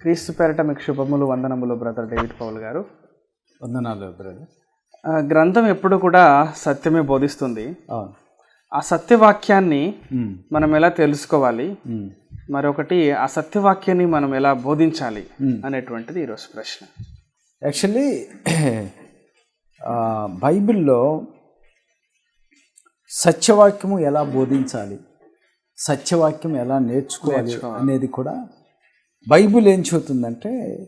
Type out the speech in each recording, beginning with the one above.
క్రీస్తు పేరట మీకు శుభములు వందనములు బ్రదర్ డేవిడ్ పౌల్ గారు. వందనాలు బ్రదర్. గ్రంథం ఎప్పుడు కూడా సత్యమే బోధిస్తుంది. అవును. ఆ సత్యవాక్యాన్ని. మనం ఎలా తెలుసుకోవాలి. మరొకటి ఆ సత్యవాక్యాన్ని మనం ఎలా బోధించాలి. అనేటువంటిది ఈరోజు ప్రశ్న. యాక్చువల్లీ బైబిల్లో సత్యవాక్యము ఎలా బోధించాలి? సత్యవాక్యం ఎలా నేర్చుకోవాలి. అనేది కూడా బైబిల్ ఏం చెబుతుందంటే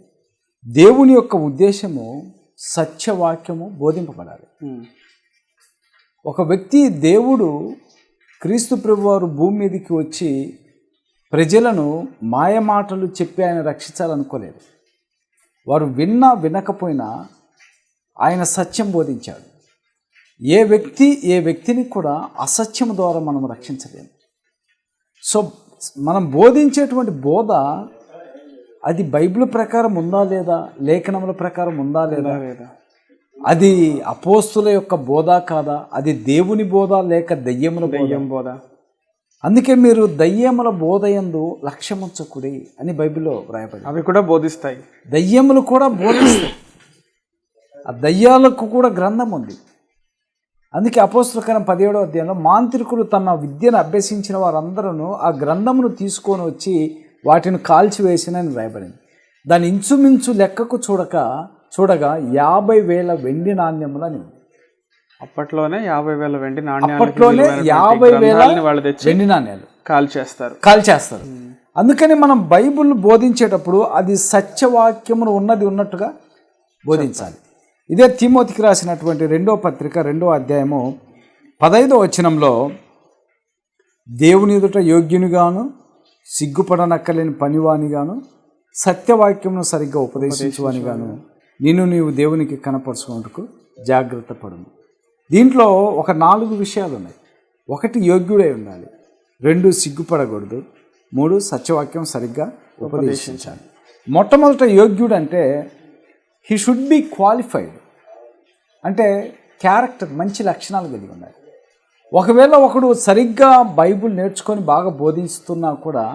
దేవుని యొక్క ఉద్దేశము సత్యవాక్యము బోధింపబడాలి. మ్మ్. ఒక వ్యక్తి దేవుడు క్రీస్తు ప్రభువారు భూమి మీదకి వచ్చి ప్రజలను మాయమాటలు చెప్పి ఆయన రక్షించాలనుకోలేదు. వారు విన్నా వినకపోయినా ఆయన సత్యం బోధించాడు. ఏ వ్యక్తి ఏ వ్యక్తిని కూడా అసత్యం ద్వారా మనం రక్షించలేము. సో మనం బోధించేటువంటి బోధ అది బైబిల్ ప్రకారం ఉందా లేదా? లేఖనముల ప్రకారం ఉందా లేదా? లేదా? అది అపోస్తుల యొక్క బోధ కాదా? అది దేవుని బోధ లేక దయ్యముల బోధ? దెయ్యం బోధ. అందుకే మీరు దయ్యముల బోధ యందు లక్ష్యముంచకుడి అని బైబిల్లో వ్రాయబడి అవి కూడా బోధిస్తాయి. దయ్యములు కూడా బోధిస్తాయి. ఆ దయ్యాలకు కూడా గ్రంథం ఉంది. అందుకే అపోస్తులకరం పదిహేడో అధ్యాయంలో మాంత్రికులు తమ విద్యను అభ్యసించిన వారందరూ ఆ గ్రంథమును తీసుకొని వచ్చి వాటిని కాల్చివేసినని వ్రాయబడింది దాని ఇంచుమించు లెక్కకు చూడక చూడగా యాభై వేల వెండి నాణ్యములని ఉంది. అప్పట్లోనే యాభై వేల వెండి నాణ్యాలకి అప్పట్లోనే యాభై వేల గ్రంథాలని వాళ్ళు తెచ్చి వెండి నాణ్యాలు కాల్ చేస్తారు కాల్ చేస్తారు అందుకని మనం బైబిల్ బోధించేటప్పుడు అది సత్యవాక్యమును ఉన్నది ఉన్నట్టుగా బోధించాలి. ఇదే తిమోతికి రాసినటువంటి రెండో పత్రిక రెండో అధ్యాయము పదైదో వచనంలో దేవుని ఎదుట యోగ్యునిగాను సిగ్గుపడనక్కలేని పనివానిగాను సత్యవాక్యమును సరిగ్గా ఉపదేశించువానిగాను నిన్ను నీవు దేవునికి కనపరుచుకున్నట్టుకు జాగ్రత్త పడును దీంట్లో ఒక నాలుగు విషయాలు ఉన్నాయి ఒకటి యోగ్యుడై ఉండాలి రెండు సిగ్గుపడకూడదు మూడు సత్యవాక్యం సరిగ్గా ఉపదేశించాలి. మొట్టమొదట యోగ్యుడు అంటే హీ షుడ్ బి క్వాలిఫైడ్ అంటే క్యారెక్టర్ మంచి లక్షణాలు కలిగి ఉండాలి. ఒకవేళ ఒకడు సరిగ్గా బైబుల్ నేర్చుకొని బాగా బోధిస్తున్నా కూడా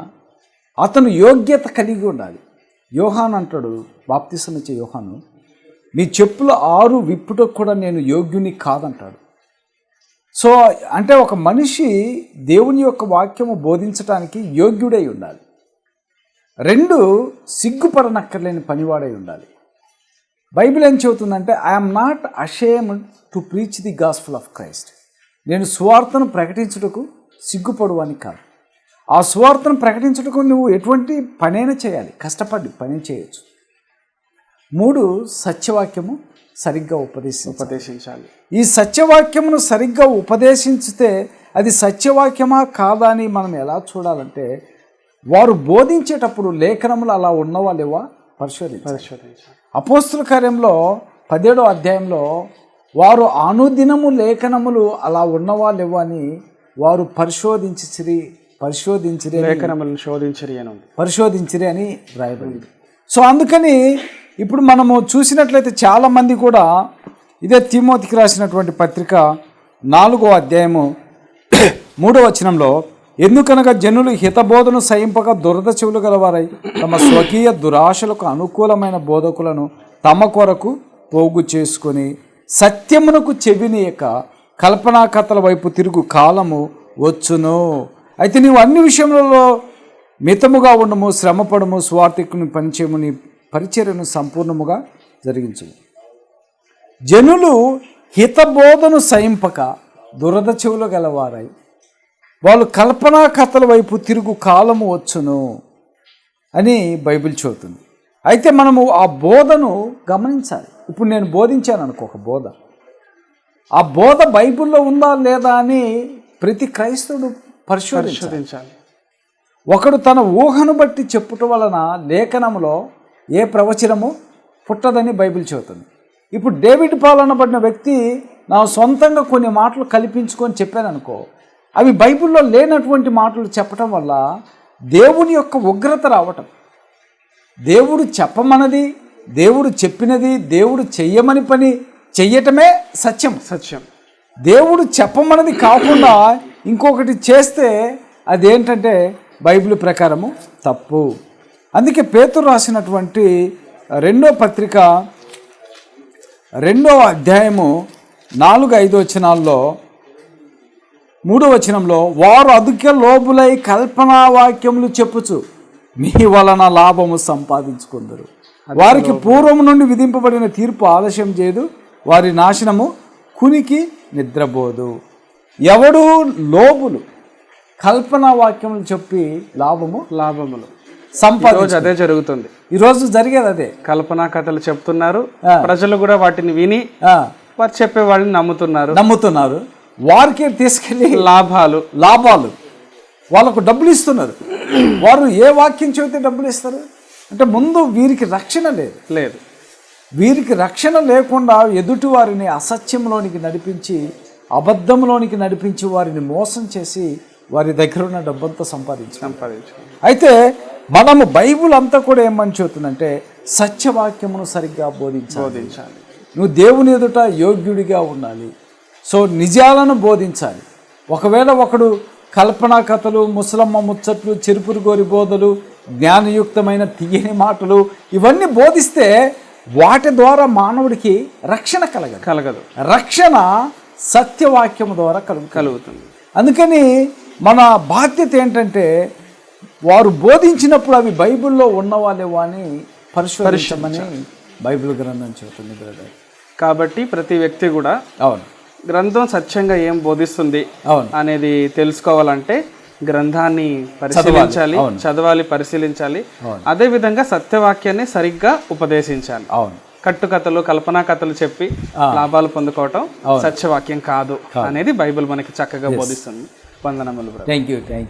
అతను యోగ్యత కలిగి ఉండాలి. యోహాన్ అంటాడు బాప్తిసనిచ్చే యోహాను నీ చెప్పుల ఆరు విప్పుటకు కూడా నేను యోగ్యుని కాదంటాడు. సో అంటే ఒక మనిషి దేవుని యొక్క వాక్యము బోధించడానికి యోగ్యుడై ఉండాలి. రెండు సిగ్గుపడనక్కర్లేని పనివాడై ఉండాలి. బైబిల్ ఏం చెబుతుందంటే I'm not ashamed to preach the gospel of Christ. నేను సువార్తను ప్రకటించుటకు సిగ్గుపడు అని కాదు. ఆ సువార్తను ప్రకటించుటకు నువ్వు ఎటువంటి పనైనా చేయాలి. కష్టపడి పని చేయొచ్చు. మూడు సత్యవాక్యము సరిగ్గా ఉపదేశించాలి. ఉపదేశించాలి. ఈ సత్యవాక్యమును సరిగ్గా ఉపదేశించితే అది సత్యవాక్యమా కాదా అని మనం ఎలా చూడాలంటే వారు బోధించేటప్పుడు లేఖనములు అలా ఉన్నవా లేవా పరిశోధించాలి. పరిశోధించాలి. అపోస్తుల కార్యంలో పదిహేడో అధ్యాయంలో వారు అనుదినము లేఖనములు అలా ఉన్నవా లేవా అని వారు పరిశోధించిరి పరిశోధించిరి లేఖనములను శోధించరి అని పరిశోధించిరి అని రాయబడింది. సో అందుకని ఇప్పుడు మనము చూసినట్లయితే చాలామంది కూడా ఇదే తిమోతికి రాసినటువంటి పత్రిక నాలుగో అధ్యాయము మూడో వచనంలో ఎందుకనగా జనులు హితబోధను సహింపక దురద చెవులు గలవారై తమ స్వకీయ దురాశలకు అనుకూలమైన బోధకులను తమ కొరకు పోగు చేసుకొని సత్యమునకు చెవినీయక కల్పనా కథల వైపు తిరుగు కాలము వచ్చును. అయితే నీవు అన్ని విషయములలో మితముగా ఉండము శ్రమపడము స్వార్థికుని పనిచేయము నీ పరిచర్యను సంపూర్ణముగా జరిగించు జనులు హితబోధను సహింపక దురద చెవులు గలవారై వాళ్ళు కల్పనా కథల వైపు తిరుగు కాలము వచ్చును అని బైబిల్ చెబుతుంది. అయితే మనము ఆ బోధను గమనించాలి. ఇప్పుడు నేను బోధించాను అనుకో ఒక బోధ. ఆ బోధ బైబిల్లో ఉందా లేదా అని ప్రతి క్రైస్తవుడు పరిశోధించాలి. ఒకడు తన ఊహను బట్టి చెప్పుట వలన లేఖనములో ఏ ప్రవచనము పుట్టదని బైబిల్ చెబుతుంది. ఇప్పుడు డేవిడ్ పాల్ అనబడిన వ్యక్తి నా సొంతంగా కొన్ని మాటలు కల్పించుకొని చెప్పాను అనుకో అవి బైబిల్లో లేనటువంటి మాటలు చెప్పటం వల్ల దేవుని యొక్క ఉగ్రత రావటం. దేవుడు చెప్పమన్నది దేవుడు చెప్పినది దేవుడు చెయ్యమని పని చెయ్యటమే సత్యం. సత్యం. దేవుడు చెప్పమన్నది కాకుండా ఇంకొకటి చేస్తే అదేంటంటే బైబిల్ ప్రకారము తప్పు. అందుకే పేతురు రాసినటువంటి రెండో పత్రిక రెండో అధ్యాయము నాలుగు ఐదు వచనాల్లో మూడో వచనంలో వారు అదుకే లోబులై కల్పనా వాక్యములు చెప్పుచు మీ వలన లాభము సంపాదించుకుందరు. వారికి పూర్వం నుండి విధింపబడిన తీర్పు ఆలస్యం చేయదు వారి నాశనము కునికి నిద్రపోదు. ఎవడు లోబులు కల్పనా వాక్యములు చెప్పి లాభము లాభములు. సంపాది రోజు అదే జరుగుతుంది. ఈరోజు జరిగేది అదే. కల్పనా కథలు చెప్తున్నారు. ప్రజలు కూడా వాటిని విని వారు చెప్పే వాళ్ళని నమ్ముతున్నారు. నమ్ముతున్నారు. వారికే తీసుకెళ్ళి లాభాలు. లాభాలు. వాళ్ళకు డబ్బులు ఇస్తున్నారు. వారు ఏ వాక్యం చెబితే డబ్బులు ఇస్తారు? అంటే ముందు వీరికి రక్షణ లేదు. లేదు. వీరికి రక్షణ లేకుండా ఎదుటి వారిని అసత్యంలోనికి నడిపించి అబద్ధంలోనికి నడిపించి వారిని మోసం చేసి వారి దగ్గర ఉన్న డబ్బంతా సంపాదించారు సంపాదించాలి అయితే మనము బైబుల్ అంతా కూడా ఏమని చెబుతుందంటే సత్యవాక్యమును సరిగ్గా బోధించాలి. బోధించాలి. నువ్వు దేవుని ఎదుట యోగ్యుడిగా ఉండాలి. సో నిజాలను బోధించాలి. ఒకవేళ ఒకడు కల్పనా కథలు ముసలమ్మ ముచ్చట్లు చెరుపురు గోరి బోధలు జ్ఞానయుక్తమైన తీయని మాటలు ఇవన్నీ బోధిస్తే వాటి ద్వారా మానవుడికి రక్షణ కలగదు. కలగదు. రక్షణ సత్యవాక్యము ద్వారా కలుగు కలుగుతుంది. అందుకని మన బాధ్యత ఏంటంటే వారు బోధించినప్పుడు అవి బైబిల్లో ఉన్నవా లేవా అని పరిశోధించమని బైబిల్ గ్రంథం చెబుతుంది బ్రదర్. కాబట్టి ప్రతి వ్యక్తి కూడా అవును. గ్రంథం సత్యంగా ఏం బోధిస్తుంది అవును. అనేది తెలుసుకోవాలంటే గ్రంథాన్ని పరిశీలించాలి చదవాలి పరిశీలించాలి. అదే విధంగా సత్యవాక్యాన్ని సరిగ్గా ఉపదేశించాలి. అవును. కట్టుకథలు కల్పనా కథలు చెప్పి లాభాలు పొందుకోవటం సత్యవాక్యం కాదు అనేది బైబిల్ మనకి చక్కగా బోధిస్తుంది. వందనములు థ్యాంక్ యూ థ్యాంక్